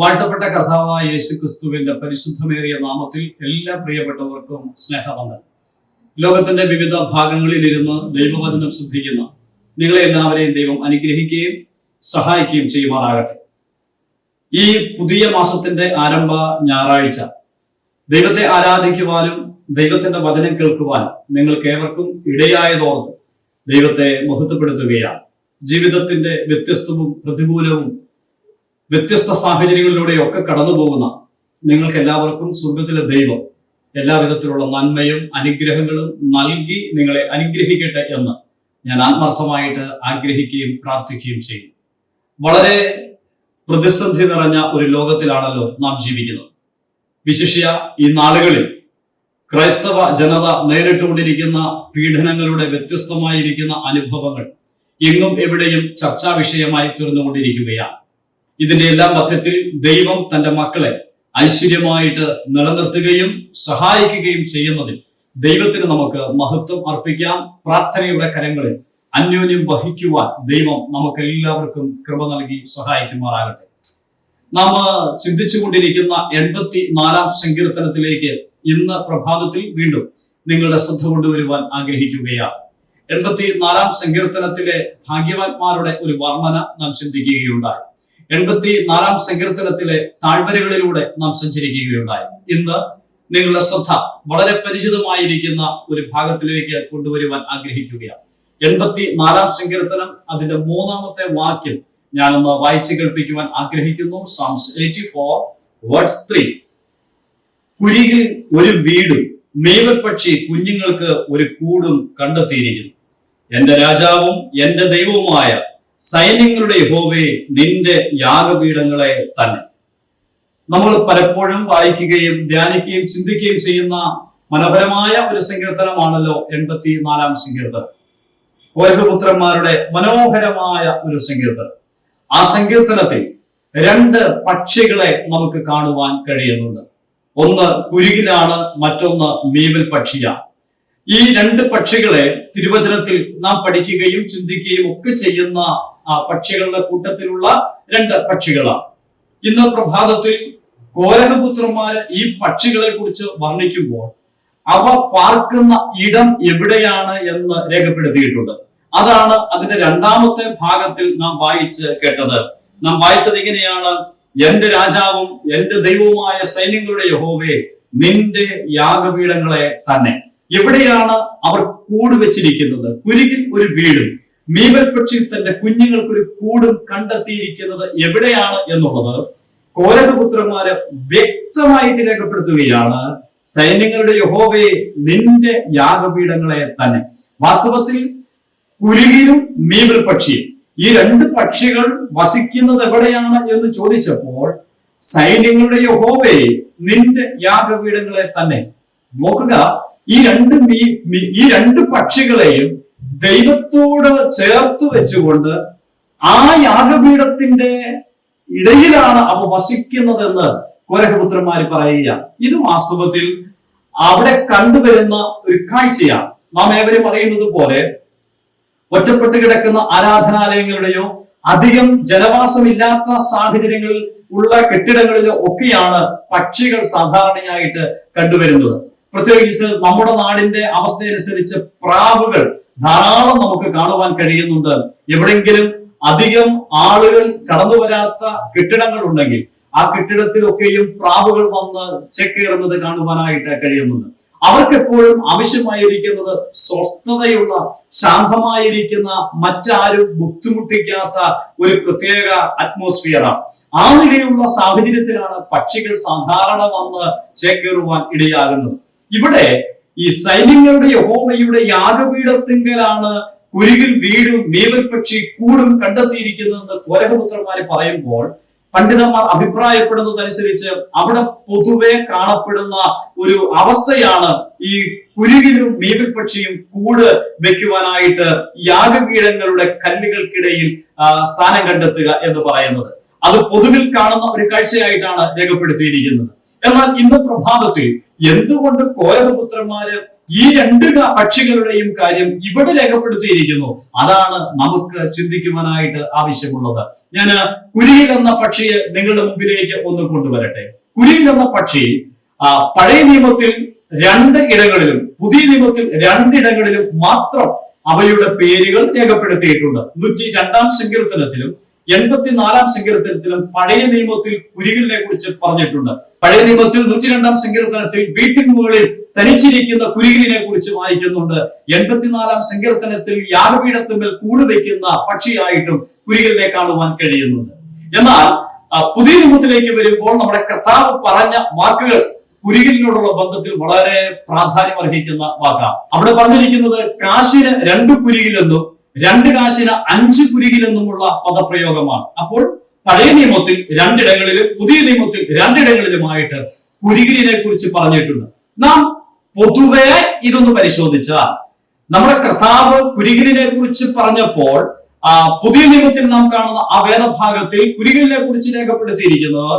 വാഴ്ത്തപ്പെട്ട കർത്താവായ യേശു ക്രിസ്തുവിന്റെ പരിശുദ്ധമേറിയ നാമത്തിൽ എല്ലാ പ്രിയപ്പെട്ടവർക്കും സ്നേഹവന്ദനം. ലോകത്തിന്റെ വിവിധ ഭാഗങ്ങളിൽ ഇരുന്ന് ദൈവവചനം ശ്രദ്ധിക്കുന്ന നിങ്ങളെ എല്ലാവരെയും ദൈവം അനുഗ്രഹിക്കുകയും സഹായിക്കുകയും ചെയ്യുമാറാകട്ടെ. ഈ പുതിയ മാസത്തിന്റെ ആരംഭ ഞായറാഴ്ച ദൈവത്തെ ആരാധിക്കുവാനും ദൈവത്തിന്റെ വചനം കേൾക്കുവാനും നിങ്ങൾക്ക് ഏവർക്കും ഇടയായതോർത്ത് ദൈവത്തെ മഹത്വപ്പെടുത്തുകയാണ്. ജീവിതത്തിന്റെ വ്യത്യസ്തവും പ്രതികൂലവും വ്യത്യസ്ത സാഹചര്യങ്ങളിലൂടെയൊക്കെ കടന്നു പോകുന്ന നിങ്ങൾക്ക് എല്ലാവർക്കും സ്വർഗത്തിലെ ദൈവം എല്ലാവിധത്തിലുള്ള നന്മയും അനുഗ്രഹങ്ങളും നൽകി നിങ്ങളെ അനുഗ്രഹിക്കട്ടെ എന്ന് ഞാൻ ആത്മാർത്ഥമായിട്ട് ആഗ്രഹിക്കുകയും പ്രാർത്ഥിക്കുകയും ചെയ്യും. വളരെ പ്രതിസന്ധി നിറഞ്ഞ ഒരു ലോകത്തിലാണല്ലോ നാം ജീവിക്കുന്നത്. വിശിഷ്യ ഈ നാളുകളിൽ ക്രൈസ്തവ ജനത നേരിട്ടുകൊണ്ടിരിക്കുന്ന പീഡനങ്ങളുടെ വ്യത്യസ്തമായിരിക്കുന്ന അനുഭവങ്ങൾ എങ്ങും എവിടെയും ചർച്ചാ വിഷയമായി തീർന്നുകൊണ്ടിരിക്കുകയാണ്. ഇതിന്റെ എല്ലാം മധ്യത്തിൽ ദൈവം തന്റെ മക്കളെ ഐശ്വര്യമായിട്ട് നിലനിർത്തുകയും സഹായിക്കുകയും ചെയ്യുന്നതിൽ ദൈവത്തിന് നമുക്ക് മഹത്വം അർപ്പിക്കാം. പ്രാർത്ഥനയുടെ കരങ്ങളിൽ അന്യോന്യം വഹിക്കുവാൻ ദൈവം നമുക്ക് എല്ലാവർക്കും കൃപ നൽകി സഹായിക്കുമാറാകട്ടെ. നാം ചിന്തിച്ചുകൊണ്ടിരിക്കുന്ന എൺപത്തി നാലാം സങ്കീർത്തനത്തിലേക്ക് ഇന്ന് പ്രഭാതത്തിൽ വീണ്ടും നിങ്ങളുടെ ശ്രദ്ധ കൊണ്ടുവരുവാൻ ആഗ്രഹിക്കുകയാണ്. എൺപത്തി നാലാം സങ്കീർത്തനത്തിലെ ഭാഗ്യവാന്മാരുടെ ഒരു വർണന നാം ചിന്തിക്കുകയുണ്ടായി. എൺപത്തി നാലാം സങ്കീർത്തനത്തിലെ താഴ്വരകളിലൂടെ നാം സഞ്ചരിക്കുകയുണ്ടായി. ഇന്ന് നിങ്ങളുടെ ശ്രദ്ധ വളരെ പരിചിതമായിരിക്കുന്ന ഒരു ഭാഗത്തിലേക്ക് കൊണ്ടുവരുവാൻ ആഗ്രഹിക്കുകയാണ്. എൺപത്തി നാലാം സങ്കീർത്തനം അതിന്റെ മൂന്നാമത്തെ വാക്യം ഞാനൊന്ന് വായിച്ചു കേൾപ്പിക്കുവാൻ ആഗ്രഹിക്കുന്നു. Psalms eighty four verse three കുരികിൽ ഒരു വീടും മേവൽപക്ഷി കുഞ്ഞുങ്ങൾക്ക് ഒരു കൂടും കണ്ടെത്തിയിരിക്കുന്നു. എന്റെ രാജാവും എന്റെ ദൈവവുമായ സൈന്യങ്ങളുടെ യഹോവേ നിന്റെ യാഗപീഠങ്ങളെ തന്നെ. നമ്മൾ പലപ്പോഴും വായിക്കുകയും ധ്യാനിക്കുകയും ചിന്തിക്കുകയും ചെയ്യുന്ന മനോഹരമായ ഒരു സങ്കീർത്തനമാണല്ലോ എൺപത്തി നാലാം സങ്കീർത്തനം കോരഹപുത്രന്മാരുടെ മനോഹരമായ ഒരു സങ്കീർത്തനം. ആ സങ്കീർത്തനത്തിൽ രണ്ട് പക്ഷികളെ നമുക്ക് കാണുവാൻ കഴിയുന്നുണ്ട്. ഒന്ന് കുരുകിലാണ് മറ്റൊന്ന് മീവൽ പക്ഷിയാണ്. ഈ രണ്ട് പക്ഷികളെ തിരുവചനത്തിൽ നാം പഠിക്കുകയും ചിന്തിക്കുകയും ഒക്കെ ചെയ്യുന്ന പക്ഷികളുടെ കൂട്ടത്തിലുള്ള രണ്ട് പക്ഷികളാണ്. ഇന്ന് പ്രഭാതത്തിൽ കോരകപുത്രന്മാര് ഈ പക്ഷികളെ കുറിച്ച് വർണിക്കുമ്പോൾ അവ പാർക്കുന്ന ഇടം എവിടെയാണ് എന്ന് രേഖപ്പെടുത്തിയിട്ടുണ്ട്. അതാണ് അതിന്റെ രണ്ടാമത്തെ ഭാഗത്തിൽ നാം വായിച്ച് കേട്ടത്. നാം വായിച്ചത് ഇങ്ങനെയാണ്. എന്റെ രാജാവും എന്റെ ദൈവവുമായ സൈന്യങ്ങളുടെ യഹോവേ നിന്റെ യാഗപീഠങ്ങളെ തന്നെ. എവിടെയാണ് അവർ കൂടുവെച്ചിരിക്കുന്നത് കുരുകിൽ ഒരു വീടും മീവൽ പക്ഷി തന്റെ കുഞ്ഞുങ്ങൾക്കൊരു കൂടും കണ്ടെത്തിയിരിക്കുന്നത് എവിടെയാണ് എന്നുള്ളത് കോരകപുത്രന്മാര് വ്യക്തമായിട്ട് രേഖപ്പെടുത്തുകയാണ് സൈന്യങ്ങളുടെ യഹോവയെ നിന്റെ യാഗപീഠങ്ങളെ തന്നെ. വാസ്തവത്തിൽ കുരുകിയും മീവൽ പക്ഷിയും. ഈ രണ്ട് പക്ഷികൾ വസിക്കുന്നത് എവിടെയാണ് എന്ന് ചോദിച്ചപ്പോൾ സൈന്യങ്ങളുടെ യഹോവയെ നിന്റെ യാഗപീഠങ്ങളെ തന്നെ. നോക്കുക ഈ രണ്ട് ഈ രണ്ട് പക്ഷികളെയും ദൈവത്തോട് ചേർത്ത് വെച്ചുകൊണ്ട് ആ യാഗപീഠത്തിന്റെ ഇടയിലാണ് അവ വസിക്കുന്നതെന്ന് കോരഹപുത്രന്മാർ പറയുക. ഇത് വാസ്തവത്തിൽ അവിടെ കണ്ടുവരുന്ന ഒരു കാഴ്ചയാണ്. നാം ഏവരും പറയുന്നത് പോലെ ഒറ്റപ്പെട്ട് കിടക്കുന്ന ആരാധനാലയങ്ങളുടെയോ അധികം ജനവാസമില്ലാത്ത സാഹചര്യങ്ങളിൽ ഉള്ള കെട്ടിടങ്ങളിലോ ഒക്കെയാണ് പക്ഷികൾ സാധാരണയായിട്ട് കണ്ടുവരുന്നത്. പ്രത്യേകിച്ച് നമ്മുടെ നാടിന്റെ അവസ്ഥയനുസരിച്ച് പ്രാവുകൾ ധാരാളം നമുക്ക് കാണുവാൻ കഴിയുന്നുണ്ട്. എവിടെങ്കിലും അധികം ആളുകൾ കടന്നു വരാത്ത കെട്ടിടങ്ങൾ ഉണ്ടെങ്കിൽ ആ കെട്ടിടത്തിലൊക്കെയും പ്രാവുകൾ വന്ന് ചെക്കേറുന്നത് കാണുവാനായിട്ട് കഴിയുന്നുണ്ട്. അവർക്ക് എപ്പോഴും ആവശ്യമായിരിക്കുന്നത് സ്വസ്ഥതയുള്ള ശാന്തമായിരിക്കുന്ന മറ്റാരും ബുദ്ധിമുട്ടിക്കാത്ത ഒരു പ്രത്യേക അറ്റ്മോസ്ഫിയറാണ് ആ നിലയിലുള്ള സാഹചര്യത്തിലാണ് പക്ഷികൾ സാധാരണ വന്ന് ചേക്കേറുവാൻ ഇടയാകുന്നത്. ഇവിടെ ഈ സൈന്യങ്ങളുടെ യഹോവയുടെ യാഗപീഠത്തിങ്കലാണ് കുരുകിൽ വീടും മേവൽ പക്ഷി കൂടും കണ്ടെത്തിയിരിക്കുന്നതെന്ന് കോരകപുത്രന്മാര് പറയുമ്പോൾ പണ്ഡിതന്മാർ അഭിപ്രായപ്പെടുന്നതനുസരിച്ച് അവിടെ പൊതുവെ കാണപ്പെടുന്ന ഒരു അവസ്ഥയാണ് ഈ കുരുകിലും മീവൽ പക്ഷിയും കൂട് വെക്കുവാനായിട്ട് യാഗപീഠങ്ങളുടെ കല്ലുകൾക്കിടയിൽ സ്ഥാനം കണ്ടെത്തുക എന്ന് പറയുന്നത്. അത് പൊതുവിൽ കാണുന്ന ഒരു കാഴ്ചയായിട്ടാണ് രേഖപ്പെടുത്തിയിരിക്കുന്നത്. എന്നാൽ ഇന്ന് പ്രഭാതത്തിൽ എന്തുകൊണ്ട് കോയപുത്രന്മാര് ഈ രണ്ട് പക്ഷികളുടെയും കാര്യം ഇവിടെ രേഖപ്പെടുത്തിയിരിക്കുന്നു? അതാണ് നമുക്ക് ചിന്തിക്കുവാനായിട്ട് ആവശ്യമുള്ളത്. ഞാൻ കുരിയിൽ എന്ന പക്ഷിയെ നിങ്ങളുടെ മുമ്പിലേക്ക് ഒന്ന് കൊണ്ടുവരട്ടെ. കുരിയിൽ എന്ന പക്ഷി പഴയ നിയമത്തിൽ രണ്ട് ഇടങ്ങളിലും പുതിയ നിയമത്തിൽ രണ്ടിടങ്ങളിലും മാത്രം അവയുടെ പേരുകൾ രേഖപ്പെടുത്തിയിട്ടുണ്ട്. നൂറ്റി രണ്ടാം സങ്കീർത്തനത്തിലും എൺപത്തിനാലാം സങ്കീർത്തനത്തിലും പഴയ നിയമത്തിൽ കുരികളിനെ കുറിച്ച് പറഞ്ഞിട്ടുണ്ട്. പഴയ നിയമത്തിൽ നൂറ്റി രണ്ടാം സങ്കീർത്തനത്തിൽ വീട്ടിന് മുകളിൽ തനിച്ചിരിക്കുന്ന കുരികളിനെ കുറിച്ച് വായിക്കുന്നുണ്ട്. എൺപത്തിനാലാം സങ്കീർത്തനത്തിൽ യാഗപീഠത്തുമ്മൽ കൂട് വയ്ക്കുന്ന പക്ഷിയായിട്ടും കുരികളിനെ കാണുവാൻ കഴിയുന്നുണ്ട്. എന്നാൽ പുതിയ നിയമത്തിലേക്ക് വരുമ്പോൾ നമ്മുടെ കർത്താവ് പറഞ്ഞ വാക്കുകൾ കുരികിലിനോടുള്ള ബന്ധത്തിൽ വളരെ പ്രാധാന്യം അർഹിക്കുന്ന വാക്കാണ് അവിടെ പറഞ്ഞിരിക്കുന്നത് കാശിന് രണ്ട് കുരികിലെന്നും രണ്ട് കാശിന് അഞ്ച് കുരികിലെന്നുമുള്ള പദപ്രയോഗമാണ്. അപ്പോൾ പഴയ നിയമത്തിൽ രണ്ടിടങ്ങളിലും പുതിയ നിയമത്തിൽ രണ്ടിടങ്ങളിലുമായിട്ട് കുരികിലിനെ കുറിച്ച് പറഞ്ഞിട്ടുണ്ട്. നാം പൊതുവെ ഇതൊന്ന് പരിശോധിച്ചാൽ നമ്മുടെ കർത്താവ് കുരികിലിനെ കുറിച്ച് പറഞ്ഞപ്പോൾ പുതിയ നിയമത്തിൽ നാം കാണുന്ന ആ വേദഭാഗത്തിൽ കുരികിലിനെ കുറിച്ച് രേഖപ്പെടുത്തിയിരിക്കുന്നത്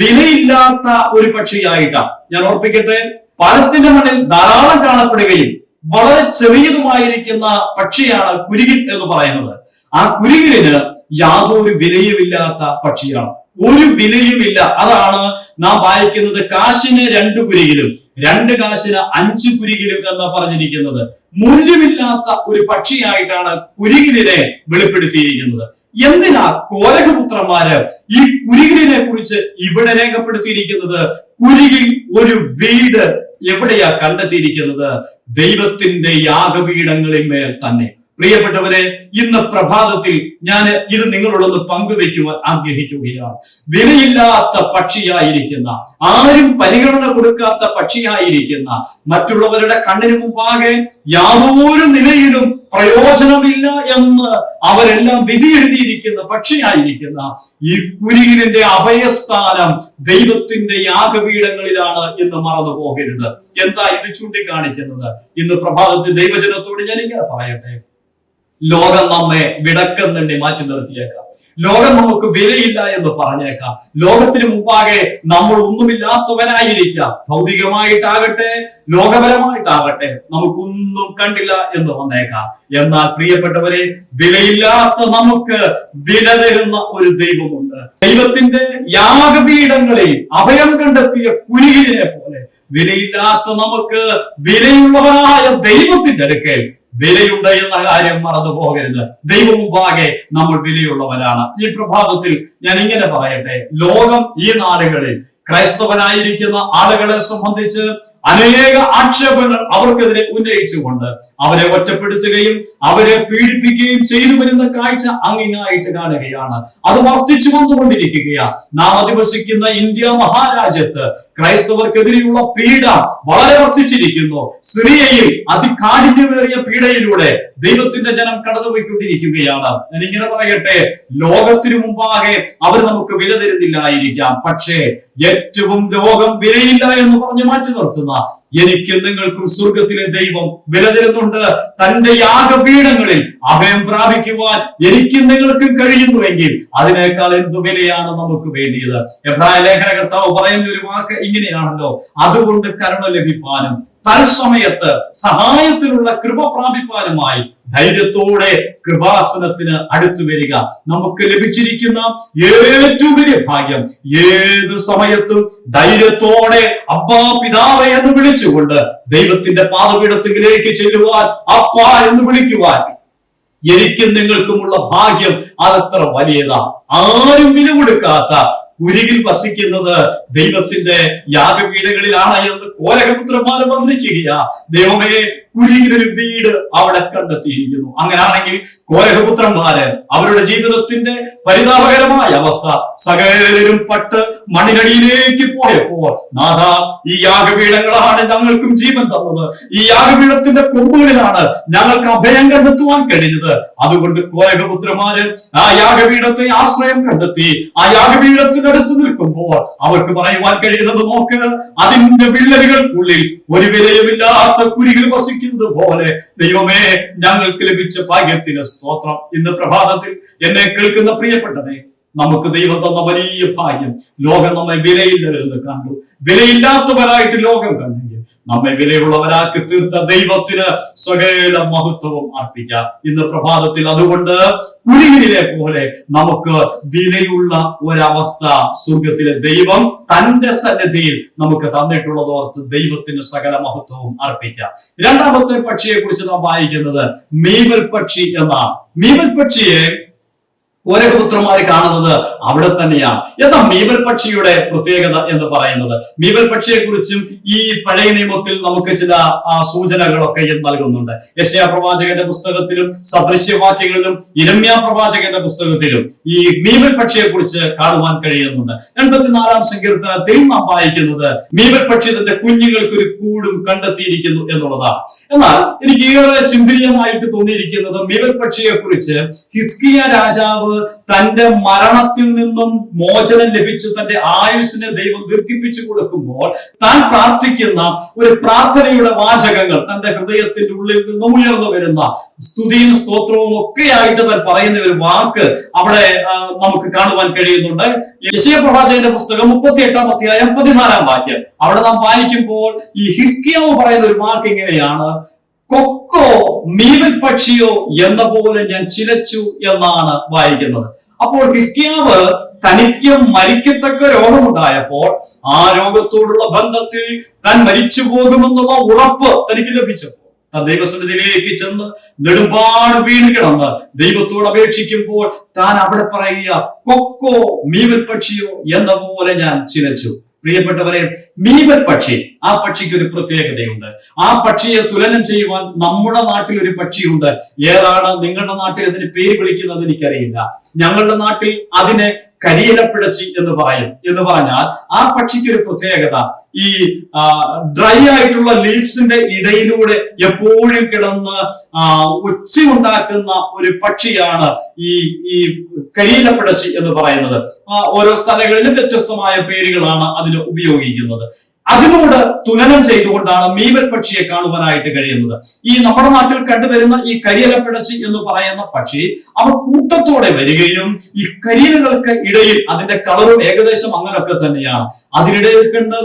വിലയില്ലാത്ത ഒരു പക്ഷിയായിട്ടാണ്. ഞാൻ ഓർപ്പിക്കട്ടെ പാലസ്തീന്റെ മണ്ണിൽ ധാരാളം കാണപ്പെടുകയും വളരെ ചെറിയതുമായിരിക്കുന്ന പക്ഷിയാണ് കുരുകിൽ എന്ന് പറയുന്നത്. ആ കുരുകിലിന് യാതൊരു വിലയുമില്ലാത്ത പക്ഷിയാണ്. ഒരു വിലയുമില്ല. അതാണ് നാം വായിക്കുന്നത് കാശിന് രണ്ട് കുരികിലും രണ്ട് കാശിന് അഞ്ച് കുരികിലും എന്ന് പറഞ്ഞിരിക്കുന്നത്. മൂല്യമില്ലാത്ത ഒരു പക്ഷിയായിട്ടാണ് കുരികിലിനെ വെളിപ്പെടുത്തിയിരിക്കുന്നത്. എന്തിനാ കോലകപുത്രന്മാര് ഈ കുരികിലിനെ കുറിച്ച് ഇവിടെ രേഖപ്പെടുത്തിയിരിക്കുന്നത്? കുരികിൽ ഒരു വീട് എവിടെയാ കണ്ടെത്തിയിരിക്കുന്നത്? ദൈവത്തിന്റെ യാഗപീഠങ്ങളിൽ മേൽ തന്നെ. പ്രിയപ്പെട്ടവരെ ഇന്ന് പ്രഭാതത്തിൽ ഞാൻ ഇത് നിങ്ങളോടൊന്ന് പങ്കുവെക്കുവാൻ ആഗ്രഹിക്കുകയാണ്. വിലയില്ലാത്ത പക്ഷിയായിരിക്കുന്ന ആരും പരിഗണന കൊടുക്കാത്ത പക്ഷിയായിരിക്കുന്ന മറ്റുള്ളവരുടെ കണ്ണിന് മുമ്പാകെ യാതൊരു നിലയിലും പ്രയോജനമില്ല എന്ന് അവരെല്ലാം വിധി എഴുതിയിരിക്കുന്ന പക്ഷിയായിരിക്കുന്ന ഈ കുരികിലിന്റെ അഭയസ്ഥാനം ദൈവത്തിന്റെ യാഗപീഠങ്ങളിലാണ് എന്ന് മറന്നു പോകരുത്. എന്താ ഇത് ചൂണ്ടിക്കാണിക്കുന്നത്? ഇന്ന് പ്രഭാതത്തിൽ ദൈവജനത്തോട് ഞാൻ ഇങ്ങനെ പറയട്ടെ. ലോകം നമ്മെ വിടക്കം തന്നെ മാറ്റി നിർത്തിയേക്കാം. ലോകം നമുക്ക് വിലയില്ല എന്ന് പറഞ്ഞേക്കാം. ലോകത്തിന് മുമ്പാകെ നമ്മൾ ഒന്നുമില്ലാത്തവരായിരിക്കാം. ഭൗതികമായിട്ടാകട്ടെ ലോകപരമായിട്ടാകട്ടെ നമുക്കൊന്നും കണ്ടില്ല എന്ന് വന്നേക്കാം. എന്നാൽ പ്രിയപ്പെട്ടവരെ വിലയില്ലാത്ത നമുക്ക് വില തരുന്ന ഒരു ദൈവമുണ്ട്. ദൈവത്തിന്റെ യാഗപീഠങ്ങളിൽ അഭയം കണ്ടെത്തിയ കുരുകിനെ പോലെ വിലയില്ലാത്ത നമുക്ക് വിലയുള്ളവരായ ദൈവത്തിന്റെ അടുക്കൽ വിലയുണ്ട് എന്ന കാര്യം മറന്നു പോകരുത്. ദൈവം മുമ്പാകെ നമ്മൾ വിലയുള്ളവരാണ്. ഈ പ്രഭാതത്തിൽ ഞാൻ ഇങ്ങനെ പറയട്ടെ. ലോകം ഈ നാടുകളിൽ ക്രൈസ്തവനായിരിക്കുന്ന ആളുകളെ സംബന്ധിച്ച് അനേക ആക്ഷേപങ്ങൾ അവർക്കെതിരെ ഉന്നയിച്ചുകൊണ്ട് അവരെ ഒറ്റപ്പെടുത്തുകയും അവരെ പീഡിപ്പിക്കുകയും ചെയ്തു വരുന്ന കാഴ്ച അങ്ങിങ്ങായിട്ട് കാണുകയാണ്. അത് വർദ്ധിച്ചു വന്നുകൊണ്ടിരിക്കുകയാണ് നാം അധിവസിക്കുന്ന ഇന്ത്യ മഹാരാജ്യത്ത് ക്രൈസ്തവർക്കെതിരെയുള്ള പീഡ വളരെ വർദ്ധിച്ചിരിക്കുന്നു. സിറിയയിൽ അതികാഠിന്യമേറിയ പീഡയിലൂടെ ദൈവത്തിന്റെ ജനം കടന്നുപോയിക്കൊണ്ടിരിക്കുകയാണ്. ഞാൻ ഇങ്ങനെ പറയട്ടെ ലോകത്തിനു മുമ്പാകെ അവർ നമുക്ക് വില തരുന്നില്ലായിരിക്കാം. പക്ഷേ ഏറ്റവും ലോകം വിലയില്ല എന്ന് പറഞ്ഞ് മാറ്റി നിർത്തുന്ന എനിക്ക് നിങ്ങൾക്കും സ്വർഗത്തിലെ ദൈവം വില തരുന്നുണ്ട് തന്റെ യാഗപീഠങ്ങളിൽ അഭയം പ്രാപിക്കുവാൻ എനിക്ക് നിങ്ങൾക്കും കഴിയുന്നുവെങ്കിൽ അതിനേക്കാൾ എന്തു വിലയാണ് നമുക്ക് വേണ്ടിയത്? ലേഖന കർത്താവ് പറയുന്ന ഒരു വാക്ക് ഇങ്ങനെയാണല്ലോ. അതുകൊണ്ട് കരുണ ലഭിപ്പാനും തത്സമയത്ത് സഹായത്തിലുള്ള കൃപ പ്രാപിപ്പാനുമായി ധൈര്യത്തോടെ കൃപാസനത്തിന് അടുത്തു വരിക. നമുക്ക് ലഭിച്ചിരിക്കുന്ന ഏറ്റവും വലിയ ഭാഗ്യം ഏത് സമയത്തും ധൈര്യത്തോടെ അപ്പാ പിതാവ് എന്ന് വിളിച്ചുകൊണ്ട് ദൈവത്തിന്റെ പാതപീഠത്തിലേക്ക് ചെല്ലുവാൻ അപ്പാ എന്ന് വിളിക്കുവാൻ. എനിക്കും നിങ്ങൾക്കുമുള്ള ഭാഗ്യം അതത്ര വലിയതാ. ആരും വില കൊടുക്കാത്ത കുരികിൽ വസിക്കുന്നത് ദൈവത്തിന്റെ യാഗപീഠങ്ങളിലാണ് എന്ന് കോലകപുത്രന്മാരെ വന്നിരിക്കുക ദൈവമേ കുരികിലൊരു വീട് അവിടെ കണ്ടെത്തിയിരിക്കുന്നു. അങ്ങനാണെങ്കിൽ കോരഹപുത്രന്മാര് അവരുടെ ജീവിതത്തിന്റെ പരിതാപകരമായ അവസ്ഥ സകലരും പട്ട് മണ്ണിനടിയിലേക്ക് പോയപ്പോൾ നാഥ ഈ യാഗപീഠങ്ങളാണ് ഞങ്ങൾക്കും ജീവൻ തന്നത്. ഈ യാഗപീഠത്തിന്റെ കൊമ്പുകളിലാണ് ഞങ്ങൾക്ക് അഭയം കണ്ടെത്തുവാൻ കഴിഞ്ഞത്. അതുകൊണ്ട് കോരഹപുത്രന്മാര് ആ യാഗപീഠത്തെ ആശ്രയം കണ്ടെത്തി. ആ യാഗപീഠത്തിനടുത്ത് നിൽക്കുമ്പോൾ അവർക്ക് പറയുവാൻ കഴിയുന്നത് നോക്ക് അതിന്റെ വിള്ളലുകൾക്കുള്ളിൽ ഒരു വിലയുമില്ലാത്ത കുരികൾ വസിക്കുന്നത് പോലെ ദൈവമേ ഞങ്ങൾക്ക് ലഭിച്ച ഭാഗ്യത്തിന് സ്തോത്രം. ഇന്ന് പ്രഭാതത്തിൽ എന്നെ കേൾക്കുന്ന പ്രിയപ്പെട്ടതേ നമുക്ക് ദൈവം തന്ന വലിയ ഭാഗ്യം ലോകം നമ്മെ വിലയില്ലെന്ന് കണ്ടു. വിലയില്ലാത്തവരായിട്ട് ലോകം കണ്ടെങ്കിൽ നമ്മെ വിലയുള്ളവരാക്കി തീർത്ത ദൈവത്തിന് സകല മഹത്വവും അർപ്പിക്കാം. ഇന്ന് പ്രഭാതത്തിൽ അതുകൊണ്ട് കുരുവിനെ പോലെ നമുക്ക് വിലയുള്ള ഒരവസ്ഥ സ്വർഗത്തിലെ ദൈവം തന്റെ സന്നിധിയിൽ നമുക്ക് തന്നിട്ടുള്ളതോർത്ത് ദൈവത്തിന് സകല മഹത്വവും അർപ്പിക്കാം. രണ്ടാമത്തെ പക്ഷിയെ കുറിച്ച് നാം വായിക്കുന്നത് മീവൽ പക്ഷി എന്നാണ് മീവൽ പക്ഷിയെ ഓരകപുത്രന്മാര് കാണുന്നത് അവിടെ തന്നെയാണ്. എന്താ മീവൽ പക്ഷിയുടെ പ്രത്യേകത എന്ന് പറയുന്നത്. മീവൽ പക്ഷിയെ കുറിച്ചും ഈ പഴയ നിയമത്തിൽ നമുക്ക് ചില സൂചനകളൊക്കെ നൽകുന്നുണ്ട്. യശയ പ്രവാചകന്റെ പുസ്തകത്തിലും സദൃശ്യവാക്യങ്ങളിലും ഇരമ്യ പ്രവാചകന്റെ പുസ്തകത്തിലും ഈ മീവൽ പക്ഷിയെ കുറിച്ച് കാണുവാൻ കഴിയുന്നുണ്ട്. എൺപത്തിനാലാം സങ്കീർത്തനത്തിൽ നാം വായിക്കുന്നത് മീവൽ പക്ഷി തന്റെ കുഞ്ഞുങ്ങൾക്ക് ഒരു കൂടും കണ്ടെത്തിയിരിക്കുന്നു എന്നുള്ളതാണ്. എന്നാൽ എനിക്ക് ഏറെ ചിന്തനീയമായിട്ട് തോന്നിയിരിക്കുന്നത് മീവൽ പക്ഷിയെ കുറിച്ച് ഹിസ്കിയ രാജാവ് തന്റെ മരണത്തിൽ നിന്നും മോചനം ലഭിച്ചു തന്റെ ആയുസ്സിനെ ദൈവം ദീർഘിപ്പിച്ചു കൊടുക്കുമ്പോൾ താൻ പ്രാർത്ഥിക്കുന്ന ഒരു പ്രാർത്ഥനയുടെ വാചകങ്ങൾ തന്റെ ഹൃദയത്തിന്റെ ഉള്ളിൽ നിന്നും ഉയർന്നു വരുന്ന സ്തുതിയും സ്തോത്രവും ഒക്കെയായിട്ട് താൻ പറയുന്ന ഒരു വാക്ക് അവിടെ നമുക്ക് കാണുവാൻ കഴിയുന്നുണ്ട്. യശയ പ്രവാചകന്റെ പുസ്തകം മുപ്പത്തി എട്ടാം അധ്യായം പതിനാലാം വാക്യം. അവിടെ നാം വായിക്കുമ്പോൾ ഈ ഹിസ്കിയാവ് പറയുന്ന ഒരു വാക്ക് ഇങ്ങനെയാണ്. കൊക്കോ മീവൽ പക്ഷിയോ എന്ന പോലെ ഞാൻ ചിലച്ചു എന്നാണ് വായിക്കുന്നത്. അപ്പോൾ ഹിസ്കിയാവ് തനിക്ക് മരിക്കത്തക്ക രോഗമുണ്ടായപ്പോൾ ആ രോഗത്തോടുള്ള ബന്ധത്തിൽ താൻ മരിച്ചു പോകുമെന്നുള്ള ഉറപ്പ് തനിക്ക് ലഭിച്ചു. താൻ ദൈവസന്നിധിയിലേക്ക് ചെന്ന് നെടുമ്പാട് വീണ് കിടന്ന് ദൈവത്തോട് അപേക്ഷിക്കുമ്പോൾ താൻ അവിടെ പറയുക കൊക്കോ മീവൽ പക്ഷിയോ എന്ന പോലെ ഞാൻ ചിലച്ചു. പ്രിയപ്പെട്ടവരെ മീവൽ പക്ഷി. ആ പക്ഷിക്ക് ഒരു പ്രത്യേകതയുണ്ട്. ആ പക്ഷിയെ തുലനം ചെയ്യുവാൻ നമ്മുടെ നാട്ടിൽ ഒരു പക്ഷിയുണ്ട്. ഏതാണ്? നിങ്ങളുടെ നാട്ടിൽ അതിന് പേര് വിളിക്കുന്നത് എനിക്കറിയില്ല. ഞങ്ങളുടെ നാട്ടിൽ അതിനെ കരിയിലപ്പിടച്ചി എന്ന് പറയും എന്ന് പറഞ്ഞാൽ ആ പക്ഷിക്ക് ഒരു പ്രത്യേകത ഈ ഡ്രൈ ആയിട്ടുള്ള ലീവ്സിന്റെ ഇടയിലൂടെ എപ്പോഴും കിടന്ന് ഉച്ച ഉണ്ടാക്കുന്ന ഒരു പക്ഷിയാണ് ഈ ഈ കരിയിലപ്പിടച്ചി എന്ന് പറയുന്നത്. ഓരോ സ്ഥലങ്ങളിലും വ്യത്യസ്തമായ പേരുകളാണ് അതിന് ഉപയോഗിക്കുന്നത്. അതിനോട് തുലനം ചെയ്തുകൊണ്ടാണ് മീവൽ പക്ഷിയെ കാണുവാനായിട്ട് കഴിയുന്നത്. ഈ നമ്മുടെ നാട്ടിൽ കണ്ടുവരുന്ന ഈ കരിയലപ്പിടച്ചി എന്ന് പറയുന്ന പക്ഷി അവ കൂട്ടത്തോടെ വരികയും ഈ കരിയലുകൾക്ക് ഇടയിൽ അതിന്റെ കളറും ഏകദേശം അങ്ങനെയൊക്കെ തന്നെയാണ്. അതിനിടയിൽ കിടന്ന്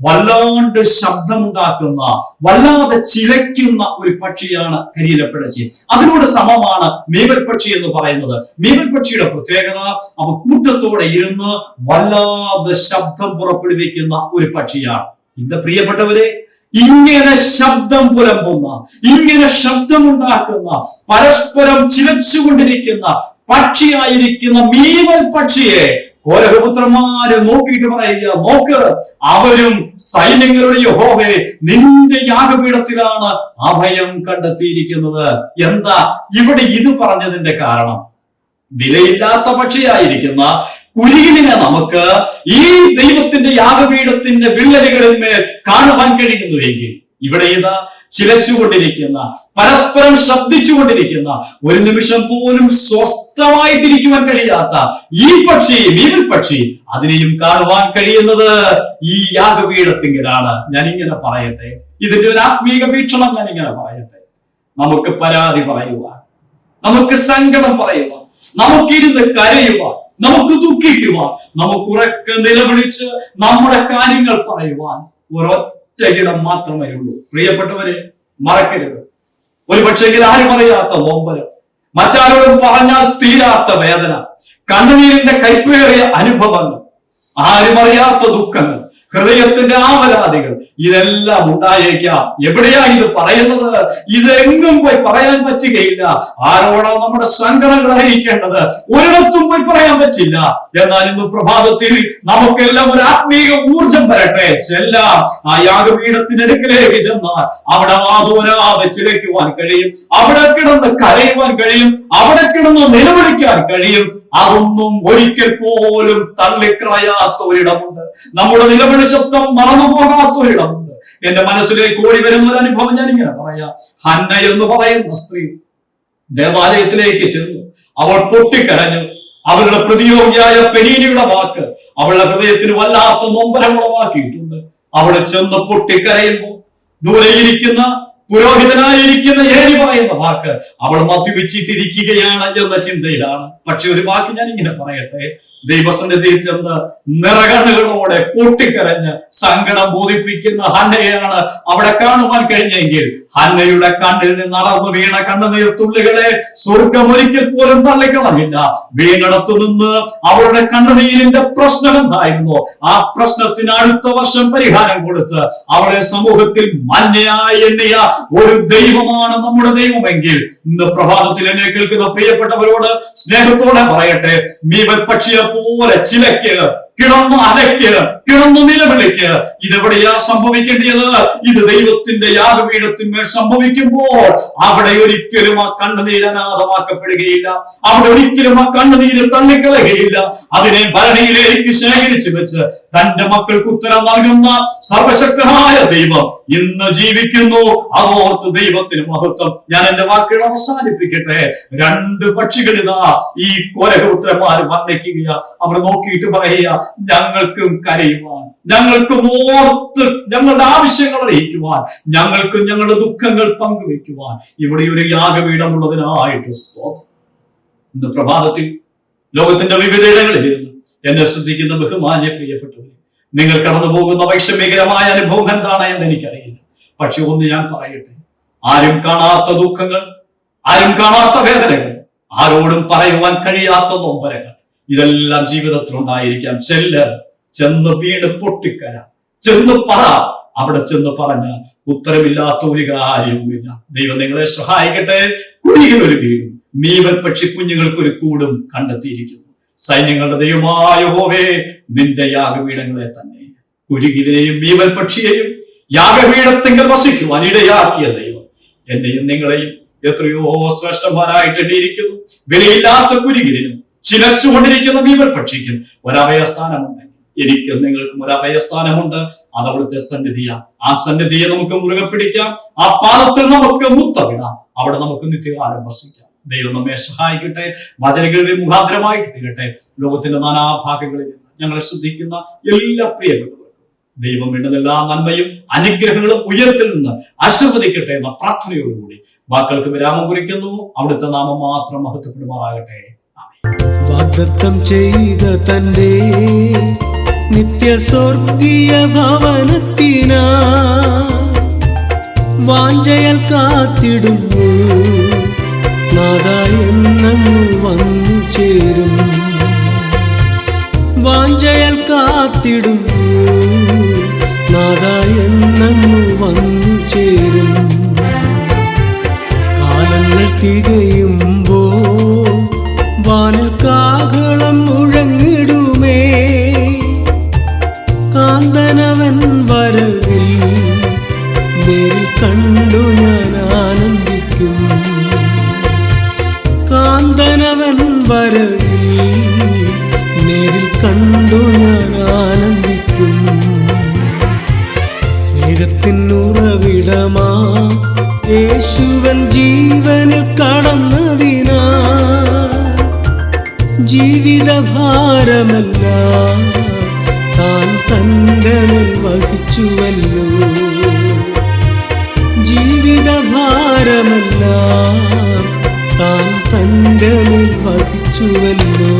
വല്ലാണ്ട് ശബ്ദമുണ്ടാക്കുന്ന വല്ലാതെ ചിലയ്ക്കുന്ന ഒരു പക്ഷിയാണ് കരിയിലപ്പിടച്ചി അതിനോട് സമമാണ് മീവൽ പക്ഷി എന്ന് പറയുന്നത്. മീവൽ പക്ഷിയുടെ പ്രത്യേകത അവ കൂട്ടത്തോടെ ഇരുന്ന് വല്ലാതെ ശബ്ദം പുറപ്പെടുവിക്കുന്ന ഒരു പക്ഷിയാണ്. ഇന്ന് പ്രിയപ്പെട്ടവരെ ഇങ്ങനെ ശബ്ദം പുലമ്പുന്ന ഇങ്ങനെ ശബ്ദമുണ്ടാക്കുന്ന പരസ്പരം ചിലച്ചുകൊണ്ടിരിക്കുന്ന പക്ഷിയായിരിക്കുന്ന മീവൽ പക്ഷിയെ കോരഹപുത്രന്മാര് നോക്കിയിട്ട് പറയുക നോക്ക് അവരും സൈന്യങ്ങളുടെ യഹോവേ നിന്റെ യാഗപീഠത്തിലാണ് അഭയം കണ്ടെത്തിയിരിക്കുന്നത്. എന്താ ഇവിടെ ഇത് പറഞ്ഞതിന്റെ കാരണം? വിലയില്ലാത്ത പക്ഷിയായിരിക്കുന്ന കുരുകിലിനെ നമുക്ക് ഈ ദൈവത്തിന്റെ യാഗപീഠത്തിന്റെ വിള്ളലുകളിന്മേൽ കാണുവാൻ കഴിയുന്നുവെങ്കിൽ ഇവിടെ ഇതാ ചിലച്ചുകൊണ്ടിരിക്കുന്ന പരസ്പരം ശബ്ദിച്ചുകൊണ്ടിരിക്കുന്ന ഒരു നിമിഷം പോലും സ്വസ്ഥമായിട്ടിരിക്കുവാൻ കഴിയാത്ത ഈ പക്ഷി ഈ പക്ഷി അതിനെയും കാണുവാൻ കഴിയുന്നത് ഈ യാഗപീഠത്തിങ്കിലാണ്. ഞാൻ ഇങ്ങനെ പറയട്ടെ. ഇതിന്റെ ഒരു ആത്മീക വീക്ഷണം ഞാൻ ഇങ്ങനെ പറയട്ടെ. നമുക്ക് പരാതി പറയുവാൻ നമുക്ക് സങ്കടം പറയുവാൻ നമുക്കിരുന്ന് കരയുവാൻ നമുക്ക് ദുഃഖിക്കുവാൻ നമുക്ക് ഉറക്കെ നിലവിളിച്ച് നമ്മുടെ കാര്യങ്ങൾ പറയുവാൻ ഒരൊറ്റ ഇടം മാത്രമേ ഉള്ളൂ. പ്രിയപ്പെട്ടവരെ മറക്കരുത്. ഒരു പക്ഷെങ്കിൽ ആരും അറിയാത്ത നോമ്പരം മറ്റാരോടും പറഞ്ഞാൽ തീരാത്ത വേദന. കണ്ണുനീരിന്റെ കൈപ്പേറിയ അനുഭവങ്ങൾ. ആരും അറിയാത്ത ദുഃഖങ്ങൾ. ഹൃദയത്തിന്റെ ആവലാതികൾ. ഇതെല്ലാം ഉണ്ടായേക്കാം. എവിടെയാ ഇത് പറയുന്നത്? ഇതെങ്ങും പോയി പറയാൻ പറ്റുകയില്ല. ആരോടോ നമ്മുടെ സങ്കടങ്ങൾ അറിയിക്കേണ്ടത് ഒരിടത്തും പോയി പറയാൻ പറ്റില്ല. എന്നാൽ ഇന്ന് പ്രഭാതത്തിൽ നമുക്കെല്ലാം ഒരു ആത്മീയ ഊർജം വരട്ടെ. ചെല്ലാം ആ യാഗപീഠത്തിനടുക്കിലേക്ക് ചെന്നാൽ അവിടെ മാധൂരാ ചിലയ്ക്കുവാൻ കഴിയും. അവിടെ കിടന്ന് കരയുവാൻ കഴിയും. അവിടെ കിടന്ന് നിലവിളിക്കാൻ കഴിയും. അതൊന്നും ഒരിക്കൽ പോലും തള്ളിക്കളയാത്ത ഒരിടമുണ്ട്. നമ്മുടെ നിലവിളി ശബ്ദം മറന്നു പോകാത്ത ഒരിടമുണ്ട്. എന്റെ മനസ്സിലേക്ക് ഓടി വരുന്ന ഒരു അനുഭവം ഞാൻ ഇങ്ങനെ പറയാം. ഹന്ന എന്ന് പറയുന്ന സ്ത്രീ ദേവാലയത്തിലേക്ക് ചെന്നു. അവൾ പൊട്ടിക്കരഞ്ഞു. അവളുടെ പ്രതിയോഗിയായ പെനീനിയുടെ വാക്ക് അവളുടെ ഹൃദയത്തിന് വല്ലാത്ത നൊമ്പരം ഉളവാക്കിയിട്ടുണ്ട് അവൾ ചെന്ന് പൊട്ടിക്കരയുമ്പോൾ ദൂരെ ഇരിക്കുന്ന പുരോഹിതനായിരിക്കുന്ന ഏരി എന്ന വാക്ക് അവൾ മദ്യപിച്ചിട്ടിരിക്കുകയാണ് എന്ന ചിന്തയിലാണ്. പക്ഷെ ഒരു വാക്ക് ഞാൻ ഇങ്ങനെ പറയട്ടെ ദൈവസന്നിധിയിൽ ചെന്ന് നിറകണ്ണുകളോടെ പൊട്ടിക്കരഞ്ഞ് സങ്കടം ബോധിപ്പിക്കുന്ന ഹന്നയാണ് അവിടെ കാണുവാൻ കഴിഞ്ഞെങ്കിൽ ഹന്നയുടെ കണ്ണിൽ നിന്ന് നടന്നു വീണ കണ്ണുനീർ തുള്ളികളെ സ്വർഗം ഒരിക്കൽ പോലും തള്ളിക്കളഞ്ഞില്ല. വീണടത്തു നിന്ന് അവരുടെ കണ്ണുനീരിന്റെ പ്രശ്നം എന്തായിരുന്നു? ആ പ്രശ്നത്തിന് അടുത്ത വർഷം പരിഹാരം കൊടുത്ത് അവളെ സമൂഹത്തിൽ മഞ്ഞയായി എണ്ണിയ ഒരു ദൈവമാണ് നമ്മുടെ ദൈവമെങ്കിൽ ഇന്ന് പ്രഭാതത്തിൽ എന്നെ കേൾക്കുന്ന പ്രിയപ്പെട്ടവരോട് സ്നേഹത്തോടെ പറയട്ടെ. മീവൽ പക്ഷിയെ പോലെ ചിലക്ക് കിടന്നു അലയ്ക്ക് കിടന്നു നിലവിളിക്ക് ഇതെവിടെയാ സംഭവിക്കേണ്ടത് ഇത് ദൈവത്തിന്റെ യാഗപീഠത്തിന്മേൽ സംഭവിക്കുമ്പോൾ അവിടെ ഒരിക്കലും ആ കണ്ണുനീര് അനാഥമാക്കപ്പെടുകയില്ല. അവിടെ ഒരിക്കലും ആ കണ്ണുനീര് തള്ളിക്കളയുകയില്ല. അതിനെ ഭരണിയിലേക്ക് ശേഖരിച്ചു വെച്ച് തന്റെ മക്കൾക്ക് ഉത്തരം നൽകുന്ന സർവശക്തനായ ദൈവം ഇന്ന് ജീവിക്കുന്നു. അതോർത്ത് ദൈവത്തിന് മഹത്വം. ഞാൻ എന്റെ വാക്കുകൾ അവസാനിപ്പിക്കട്ടെ. രണ്ട് പക്ഷികൾ ഇതാ ഈ കോരകോത്തരന്മാർ വർണിക്കുക അവർ നോക്കിയിട്ട് പറയുക ഞങ്ങൾക്കും കരയുവാൻ. ഞങ്ങൾക്കും ഓർത്ത് ഞങ്ങളുടെ ആവശ്യങ്ങൾ അറിയിക്കുവാൻ. ഞങ്ങൾക്കും ഞങ്ങളുടെ ദുഃഖങ്ങൾ പങ്കുവെക്കുവാൻ ഇവിടെ ഒരു യാഗപീഠമുള്ളതിനായിട്ട് സ്തോത്രം. ഇന്ന് പ്രഭാതത്തിൽ ലോകത്തിന്റെ വിവിധയിടങ്ങളിൽ എന്നെ ശ്രദ്ധിക്കുന്ന ബഹുമാന്യ പ്രിയപ്പെട്ടവരെ നിങ്ങൾ കടന്നു പോകുന്ന വൈഷമ്യകരമായ അനുഭവം എന്താണ് എന്ന് എനിക്കറിയില്ല. പക്ഷെ ഒന്ന് ഞാൻ പറയട്ടെ. ആരും കാണാത്ത ദുഃഖങ്ങൾ ആരും കാണാത്ത വേദനകൾ ആരോടും പറയുവാൻ കഴിയാത്ത നൊമ്പരങ്ങൾ ഇതെല്ലാം ജീവിതത്തിൽ ഉണ്ടായിരിക്കാം ചെല്ല് ചെന്ന് വീട് പൊട്ടിക്കര. ചെന്ന് പറ. അവിടെ ചെന്ന് പറഞ്ഞ ഉത്തരമില്ലാത്ത ഒരു കാര്യവുമില്ല. ദൈവം നിങ്ങളെ സഹായിക്കട്ടെ. കുഴിയിൽ ഒരു വീടും മീവൽ പക്ഷി കുഞ്ഞുങ്ങൾക്ക് ഒരു കൂടും കണ്ടെത്തിയിരിക്കുന്നു. സൈന്യങ്ങളുടെ ദൈവമായ ഹോവേ നിന്റെ യാഗപീഠങ്ങളെ തന്നെ. കുരുകിലെയും മീവൽ പക്ഷിയെയും യാഗപീഠത്തിങ്കൽ വസിക്കുവാൻ ഇടയാക്കിയ ദൈവം എന്നെയും നിങ്ങളെയും എത്രയോ ശ്രേഷ്ഠന്മാരായിട്ട് വിലയില്ലാത്ത കുരുകിലിനും ചിലച്ചുകൊണ്ടിരിക്കുന്ന ഭീമൻ പക്ഷിക്കും ഒരഭയസ്ഥാനമുണ്ട് എനിക്കും നിങ്ങൾക്കും ഒരു അഭയസ്ഥാനമുണ്ട് അത് അവിടുത്തെ സന്നിധിയാണ് ആ സന്നിധിയെ നമുക്ക് മുറുകെ പിടിക്കാം. ആ പാദത്തിൽ നമുക്ക് മുത്തമിടാം. അവിടെ നമുക്ക് നിത്യകാലം വസിക്കാം. ദൈവം നമ്മെ സഹായിക്കട്ടെ. വചനങ്ങളുടെ മുഖാന്തരമായിട്ട് തീരട്ടെ. ലോകത്തിന്റെ നാനാഭാഗങ്ങളിൽ ഞങ്ങളെ ശ്രദ്ധിക്കുന്ന എല്ലാ പ്രിയപ്പെട്ടവർക്കും ദൈവം വേണ്ടുന്ന എല്ലാ നന്മയും അനുഗ്രഹങ്ങളും ഉയരത്തിൽ നിന്ന് ആശീർവദിക്കട്ടെ എന്ന പ്രാർത്ഥനയോടുകൂടി വാക്കൾക്ക് വിരാമം കുറിക്കുന്നു. അവിടുത്തെ നാമം മാത്രം മഹത്വപ്പെടുമാറാകട്ടെ. വാഗ്ദത്തം ചെയ്ത തന്റെ നിത്യസ്വർഗീയ ഭവനത്തിനാ വാഞ്ചയൽ കാത്തിടുന്നു. നാദായെന്നു വന്നു ചേരും. വാഞ്ചയൽ കാത്തിടുന്നു. നാദായെന്നു വന്നു ചേരും. കാലങ്ങൾ തികയുമ്പോ കണ്ടു ഞാൻ ആനന്ദിക്കും. സ്നേഹത്തിനുറവിടമാ യേശുവൻ ജീവനിൽ കടന്നതിനാ. ജീവിതഭാരമല്ല താൻ തന്റെ മേൽ വഹിച്ചുവല്ലോ. ജീവിതഭാരമല്ല താൻ തന്റെ വഹിച്ചുവല്ലോ.